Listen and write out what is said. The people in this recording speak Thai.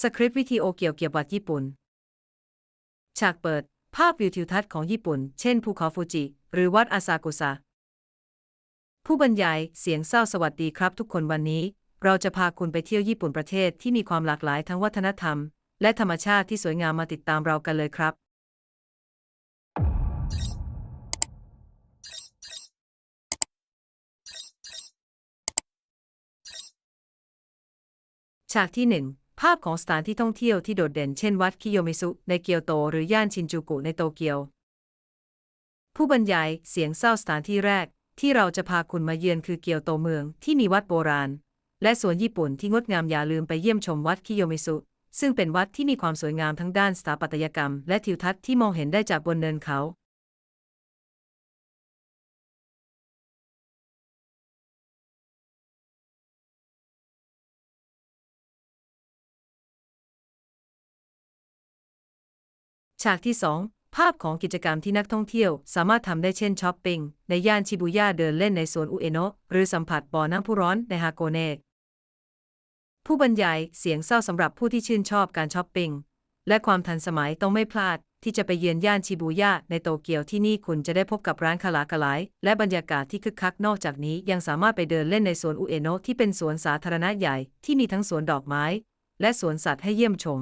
สคริปต์วิดีโอเกี่ยวเกับวัดญี่ปุ่น ฉากเปิด ภาพวิวทิวทัศน์ของญี่ปุ่น เช่นภูเขาฟูจิ หรือวัดอาซากุสะ ผู้บรรยาย เสียงเศร้าสวัสดีครับทุกคนวันนี้ เราจะพาคุณไปเที่ยวญี่ปุ่นประเทศที่มีความหลากหลายทั้งวัฒนธรรม และธรรมชาติที่สวยงามมาติดตามเรากันเลยครับ ฉากที่1 ภาพของสถานที่ท่องเที่ยวที่โดดเด่นเช่นวัดคิโยมิซุในเกียวโต หรือย่านชินจูกุในโตเกียว ผู้บรรยายเสียงเศร้าสถานที่แรก ที่เราจะพาคุณมาเยือนคือเกียวโตเมืองที่มีวัดโบราณ และสวนญี่ปุ่นที่งดงามอย่าลืมไปเยี่ยมชมวัดคิโยมิซุซึ่งเป็นวัดที่มีความสวยงามทั้งด้านสถาปัตยกรรม และทิวทัศน์ที่มองเห็นได้จากบนเนินเขา ฉากที่ 2 ภาพของกิจกรรมที่นักท่องเที่ยว สามารถทำได้เช่นช้อปปิ้งในย่านชิบูย่าเดินเล่นในสวนอุเอโนะหรือสัมผัสบ่อน้ำพุร้อนในฮาโกเนะผู้บรรยายเสียงเศร้าสำหรับผู้ที่ชื่นชอบการช้อปปิ้งและความทันสมัยต้องไม่พลาดที่จะไปเยือนย่านชิบูย่าในโตเกียวที่นี่คุณจะได้พบกับร้านคาลากะหลายและบรรยากาศที่คึกคักนอกจากนี้ยังสามารถไปเดินเล่นในสวนอุเอโนะที่เป็นสวนสาธารณะใหญ่ที่มีทั้งสวนดอกไม้ และสวนสัตว์ให้เยี่ยมชม